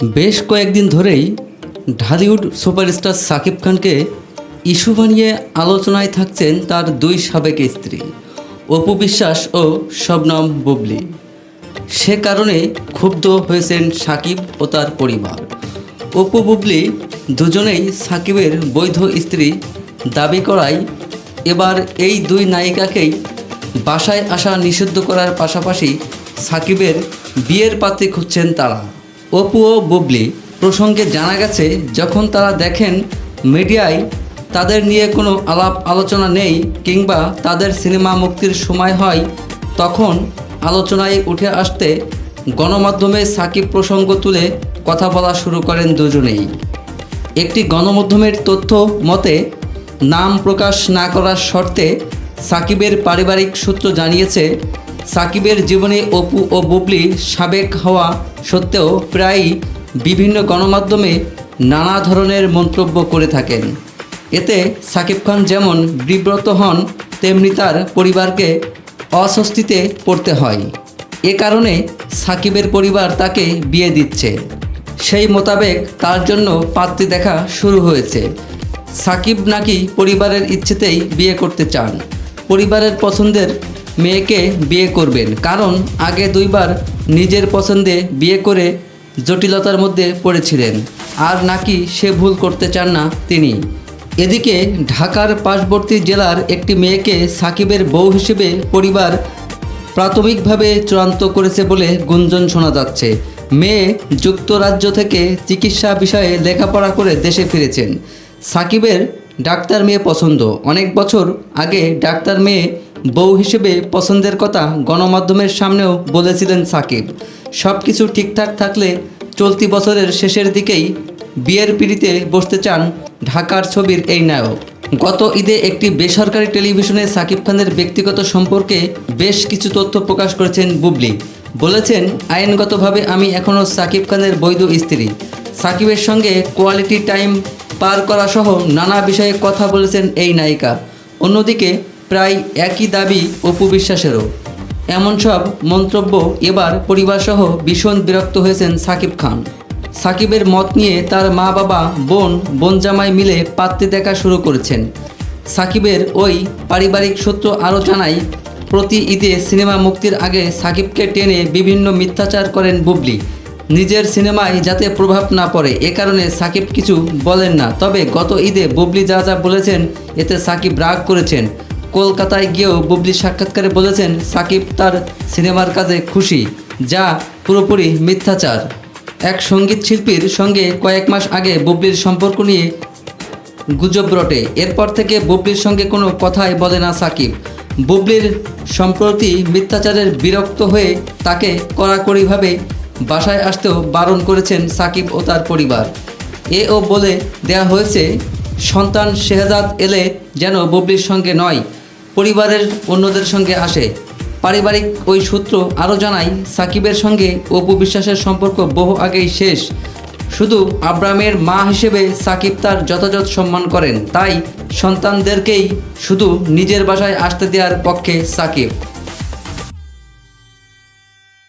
বেশ কয়েকদিন ধরেই ঢালিউড সুপারস্টার সাকিব খানকে ইস্যু বানিয়ে আলোচনায় থাকছেন তার দুই সাবেক স্ত্রী, অপু বিশ্বাস ও শবনম বুবলি। সে কারণে ক্ষুব্ধ হয়েছেন সাকিব ও তার পরিবার। অপু বুবলি দুজনেই সাকিবের বৈধ স্ত্রী দাবি করায় এবার এই দুই নায়িকাকেই বাসায় আসা নিষিদ্ধ করার পাশাপাশি সাকিবের বিয়ের পাত্রী খুঁজছেন তারা। অপু ও বুবলি প্রসঙ্গে জানা গেছে, যখন তারা দেখেন মিডিয়ায় তাদের নিয়ে কোনো আলাপ আলোচনা নেই কিংবা তাদের সিনেমা মুক্তির সময় হয়, তখন আলোচনায় উঠে আসতে গণমাধ্যমে সাকিব প্রসঙ্গ তুলে কথা বলা শুরু করেন দুজনেই। একটি গণমাধ্যমের তথ্য মতে, নাম প্রকাশ না করার শর্তে সাকিবের পারিবারিক সূত্র জানিয়েছে সাকিবের জীবনে অপু ও বুবলি সাবেক হওয়া সত্ত্বেও প্রায়ই বিভিন্ন গণমাধ্যমে নানা ধরনের মন্তব্য করে থাকেন। এতে সাকিব খান যেমন বিব্রত হন, তেমনি তার পরিবারকে অস্বস্তিতে পড়তে হয়। এ কারণে সাকিবের পরিবার তাকে বিয়ে দিচ্ছে। সেই মোতাবেক তার জন্য পাত্রী দেখা শুরু হয়েছে। সাকিব নাকি পরিবারের ইচ্ছেতেই বিয়ে করতে চান। পরিবারের পছন্দের মেয়েকে বিয়ে করবেন। কারণ আগে দুইবার নিজের পছন্দে বিয়ে করে জটিলতার মধ্যে পড়েছিলেন। আর নাকি সে ভুল করতে চান না তিনি। এদিকে ঢাকার পার্শ্ববর্তী জেলার একটি মেয়েকে সাকিবের বউ হিসেবে পরিবার প্রাথমিকভাবে চূড়ান্ত করেছে বলে গুঞ্জন শোনা যাচ্ছে। মেয়ে যুক্তরাজ্য থেকে চিকিৎসা বিষয়ে লেখাপড়া করে দেশে ফিরেছেন। সাকিবের ডাক্তার মেয়ে পছন্দ। অনেক বছর আগে ডাক্তার মেয়ে বউ হিসেবে পছন্দের কথা গণমাধ্যমের সামনেও বলেছিলেন সাকিব। সব কিছু ঠিকঠাক থাকলে চলতি বছরের শেষের দিকেই বিয়ের পিড়িতে বসতে চান ঢাকার ছবির এই নায়ক। গত ঈদে একটি বেসরকারি টেলিভিশনে সাকিব খানের ব্যক্তিগত সম্পর্কে বেশ কিছু তথ্য প্রকাশ করেছেন বুবলি। বলেছেন, আইনগতভাবে আমি এখনও সাকিব খানের বৈধ স্ত্রী। সাকিবের সঙ্গে কোয়ালিটি টাইম পার করা সহ নানা বিষয়ে কথা বলেছেন এই নায়িকা। অন্যদিকে প্রায় একই দাবি অপু বিশ্বাসেরও। এমন সব মন্তব্য এবার পরিবারসহ ভীষণ বিরক্ত হয়েছেন সাকিব খান। সাকিবের মত নিয়ে তার মা বাবা, বোন বোন জামাই মিলে পাত্রী দেখা শুরু করেছেন। সাকিবের ওই পারিবারিক সূত্র আরও জানায়, প্রতি ঈদে সিনেমা মুক্তির আগে সাকিবকে টেনে বিভিন্ন মিথ্যাচার করেন বুবলি। নিজের সিনেমায় যাতে প্রভাব না পড়ে, এ কারণে সাকিব কিছু বলেন না। তবে গত ঈদে বুবলি যা যা বলেছেন, এতে সাকিব রাগ করেছেন। কলকাতায় গিয়েও বুবলি সাক্ষাৎকারে বলেছেন, সাকিব তার সিনেমার কাজে খুশি, যা পুরোপুরি মিথ্যাচার। এক সংগীত শিল্পীর সঙ্গে কয়েক মাস আগে বুবলির সম্পর্ক নিয়ে গুজব রটে। এরপর থেকে বুবলির সঙ্গে কোনো কথাই বলে না সাকিব। বুবলির সম্প্রতি মিথ্যাচারের বিরক্ত হয়ে তাকে কড়াকড়িভাবে বাসায় আসতেও বারণ করেছেন সাকিব ও তার পরিবার। এও বলে দেয়া হয়েছে, সন্তান শেহজাদ এলে যেন বুবলির সঙ্গে নয় পরিবারের অন্যদের সঙ্গে আসে। পারিবারিক ওই সূত্র আরও জানায়, সাকিবের সঙ্গে অপু বিশ্বাসের সম্পর্ক বহু আগেই শেষ। শুধু আব্রামের মা হিসেবে সাকিব তার যথাযথ সম্মান করেন, তাই সন্তানদেরকেই শুধু নিজের বাসায় আসতে দেওয়ার পক্ষে সাকিব।